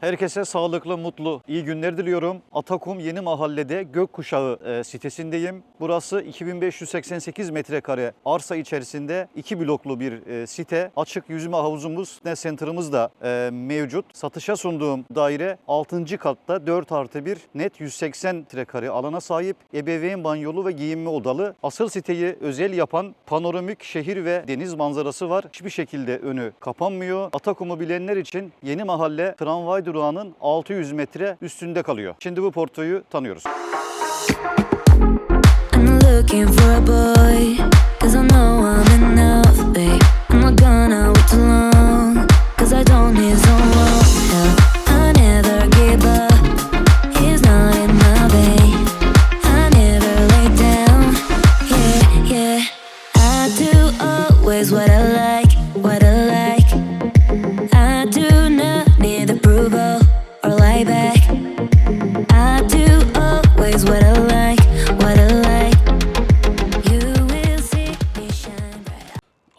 Herkese sağlıklı, mutlu, iyi günler diliyorum. Atakum Yeni Mahalle'de Gökkuşağı e, sitesindeyim. Burası 2588 metrekare arsa içerisinde iki bloklu bir e, site. Açık yüzme havuzumuz, fitness center'ımız da e, mevcut. Satışa sunduğum daire 6. katta 4 artı 1 net 180 metrekare alana sahip. Ebeveyn banyolu ve giyinme odalı. Asıl siteyi özel yapan panoramik şehir ve deniz manzarası var. Hiçbir şekilde önü kapanmıyor. Atakum'u bilenler için Yeni Mahalle tramvay durağının 600 metre üstünde kalıyor. Şimdi bu portoyu tanıyoruz. I'm looking for a boy, cause I know I'm enough,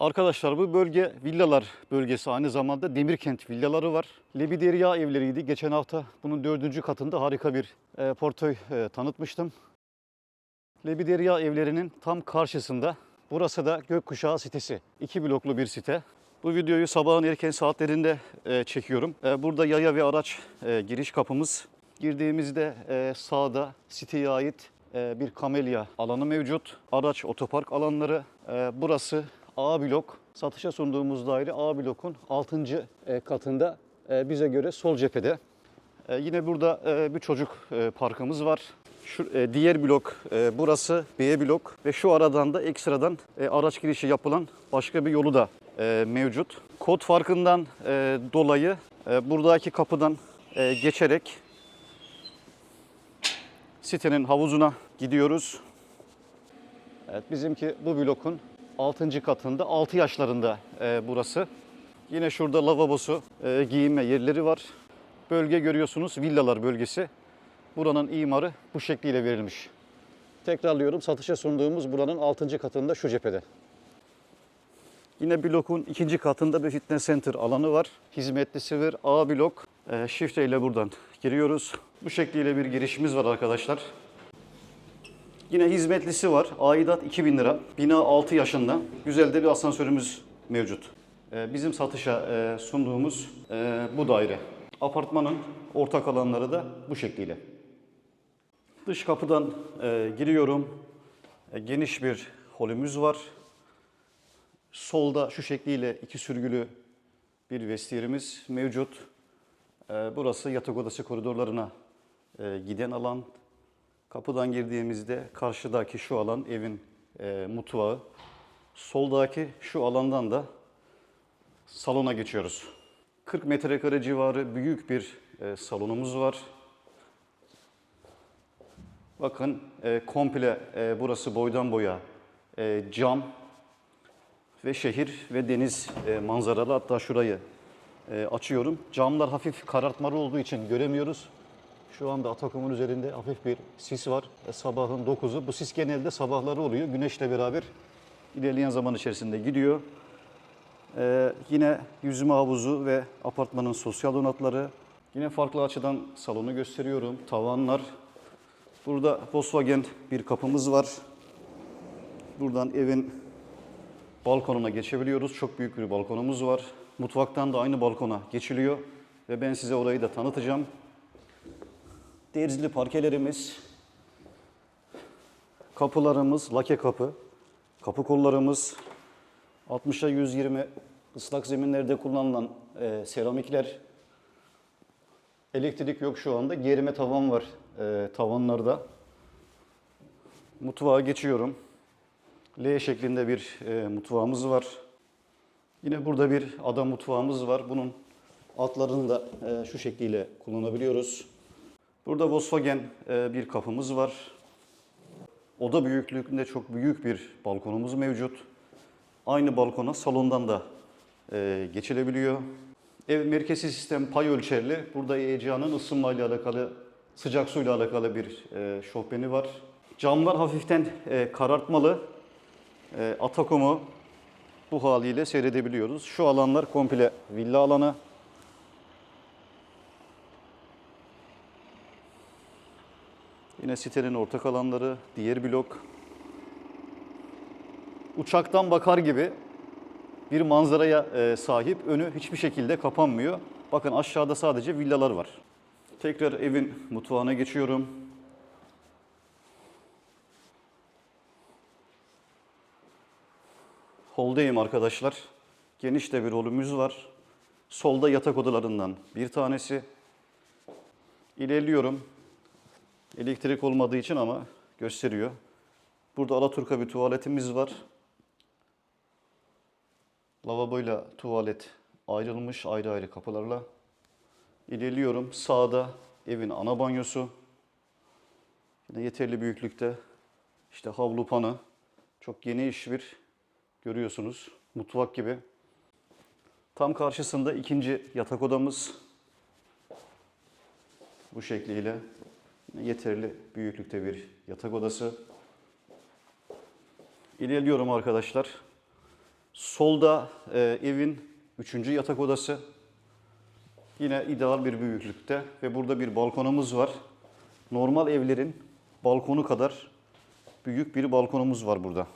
Arkadaşlar bu bölge villalar bölgesi aynı zamanda Demirkent villaları var. Lebiderya evleriydi. Geçen hafta bunun dördüncü katında harika bir e, portoy e, tanıtmıştım. Lebiderya evlerinin tam karşısında. Burası da Gökkuşağı sitesi. İki bloklu bir site. Bu videoyu sabahın erken saatlerinde e, çekiyorum. E, burada yaya ve araç e, giriş kapımız. Girdiğimizde e, sağda siteye ait e, bir kamelya alanı mevcut. Araç otopark alanları. E, burası A blok. Satışa sunduğumuz daire A blokun 6. e, katında e, bize göre sol cephede. E, yine burada bir çocuk parkımız var. Şu diğer blok burası B blok ve şu aradan da ekstradan araç girişi yapılan başka bir yolu da mevcut. Kod farkından dolayı buradaki kapıdan geçerek sitenin havuzuna gidiyoruz. Evet bizimki bu blokun 6. katında 6 yaşlarında e, burası. Yine şurada lavabosu, e, giyinme yerleri var. Bölge görüyorsunuz villalar bölgesi. Buranın imarı bu şekliyle verilmiş. Tekrarlıyorum satışa sunduğumuz buranın 6. katında şu cephede. Yine blokun ikinci katında bir fitness center alanı var. Hizmetlisi var. A blok. E, şifreyle buradan giriyoruz. Bu şekliyle bir girişimiz var arkadaşlar. Yine hizmetlisi var. Aidat 2000 lira. Bina 6 yaşında. Güzel de bir asansörümüz mevcut. Ee, Bizim satışa e, sunduğumuz e, bu daire. Apartmanın ortak alanları da bu şekliyle. Dış kapıdan e, giriyorum. Geniş bir holümüz var. Solda şu şekliyle iki sürgülü bir vestiyerimiz mevcut. Burası yatak odası koridorlarına giden alan. Kapıdan girdiğimizde karşıdaki şu alan evin e, mutfağı. Soldaki şu alandan da salona geçiyoruz. 40 metrekare civarı büyük bir e, salonumuz var. Bakın e, komple e, burası boydan boya e, cam ve şehir ve deniz e, manzaralı. Hatta şurayı e, açıyorum. Camlar hafif karartmalı olduğu için göremiyoruz. Şu anda Atakum'un üzerinde hafif bir sis var. E, sabahın 9'u. Bu sis genelde sabahları oluyor. Güneşle beraber ilerleyen zaman içerisinde gidiyor. Ee, yine yüzme havuzu ve apartmanın sosyal donatları. Yine farklı açıdan salonu gösteriyorum. Tavanlar. Burada Volkswagen bir kapımız var. Buradan evin balkonuna geçebiliyoruz. Çok büyük bir balkonumuz var. Mutfaktan da aynı balkona geçiliyor. Ve ben size orayı da tanıtacağım. Derzli parkelerimiz, kapılarımız, lake kapı, kapı kollarımız, 60'a 120 ıslak zeminlerde kullanılan e, seramikler. Elektrik yok şu anda. Gerime tavan var e, tavanlarda. Mutfağa geçiyorum. L şeklinde bir e, mutfağımız var. Yine burada bir ada mutfağımız var. Bunun altlarını da e, şu şekliyle kullanabiliyoruz. Burada Volkswagen e, bir kapımız var. Oda büyüklüğünde çok büyük bir balkonumuz mevcut. Aynı balkona salondan da e, geçilebiliyor. Ev merkezi sistem pay ölçerli. Burada ECA'nın ısınmayla alakalı, sıcak suyla alakalı bir e, şofbeni var. Camlar hafiften karartmalı. Atakom'u bu haliyle seyredebiliyoruz. Şu alanlar komple villa alanı. Yine sitenin ortak alanları, diğer blok. Uçaktan bakar gibi bir manzaraya e, sahip. Önü hiçbir şekilde kapanmıyor. Bakın aşağıda sadece villalar var. Tekrar evin mutfağına geçiyorum. Holdayım arkadaşlar. Geniş de bir holümüz var. Solda yatak odalarından bir tanesi. İlerliyorum. Elektrik olmadığı için ama gösteriyor. Burada Alaturka bir tuvaletimiz var. Lavaboyla tuvalet ayrılmış ayrı ayrı kapılarla. İlerliyorum. Sağda evin ana banyosu. Yine yeterli büyüklükte. İşte havlu panı. Çok geniş bir görüyorsunuz. Mutfak gibi. Tam karşısında ikinci yatak odamız. Bu şekliyle yeterli büyüklükte bir yatak odası. İlerliyorum arkadaşlar. Solda e, evin üçüncü yatak odası. Yine ideal bir büyüklükte ve burada bir balkonumuz var. Normal evlerin balkonu kadar büyük bir balkonumuz var burada.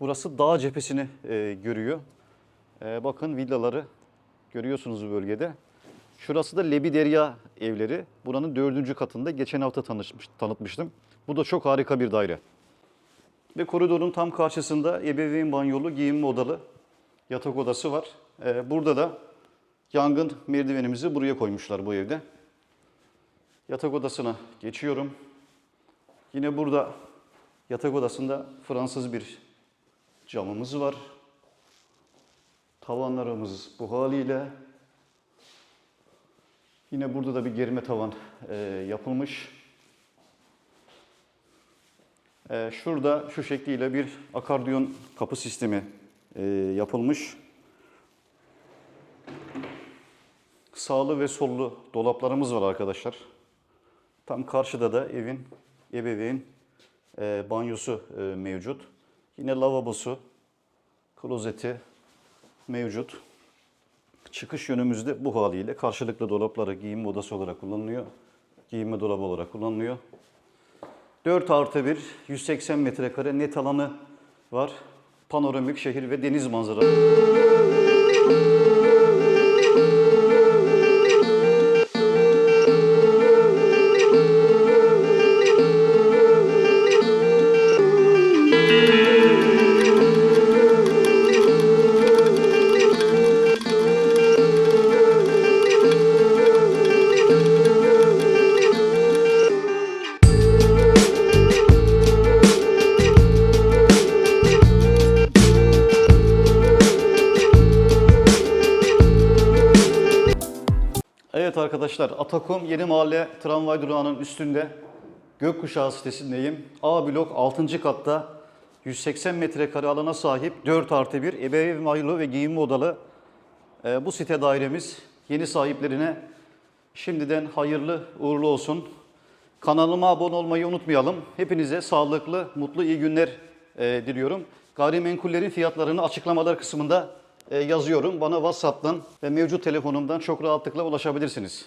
Burası dağ cephesini e, görüyor. E, bakın villaları görüyorsunuz bu bölgede. Şurası da Lebiderya evleri. Buranın dördüncü katında geçen hafta tanışmış, tanıtmıştım. Bu da çok harika bir daire. Ve koridorun tam karşısında ebeveyn banyolu, giyinme odalı yatak odası var. Ee, burada da yangın merdivenimizi buraya koymuşlar bu evde. Yatak odasına geçiyorum. Yine burada yatak odasında Fransız bir camımız var. Tavanlarımız bu haliyle. Yine burada da bir germe tavan e, yapılmış. E, şurada şu şekliyle bir akardiyon kapı sistemi e, yapılmış. Sağlı ve sollu dolaplarımız var arkadaşlar. Tam karşıda da evin ebeveyn e, banyosu e, mevcut. Yine lavabosu, klozeti mevcut. Çıkış yönümüzde bu haliyle karşılıklı dolapları giyinme odası olarak kullanılıyor. Giyinme dolabı olarak kullanılıyor. 4 artı 1, 180 metrekare net alanı var. Panoramik şehir ve deniz manzaralı. Evet arkadaşlar, Atakum Yeni Mahalle tramvay durağının üstünde Gökkuşağı sitesindeyim. A blok 6. katta 180 metrekare alana sahip 4 artı 1 ebeveyn banyo ve giyinme odalı e, bu site dairemiz yeni sahiplerine şimdiden hayırlı uğurlu olsun. Kanalıma abone olmayı unutmayalım. Hepinize sağlıklı, mutlu, iyi günler e, diliyorum. Gayrimenkullerin fiyatlarını açıklamalar kısmında yazıyorum. Bana WhatsApp'tan ve mevcut telefonumdan çok rahatlıkla ulaşabilirsiniz.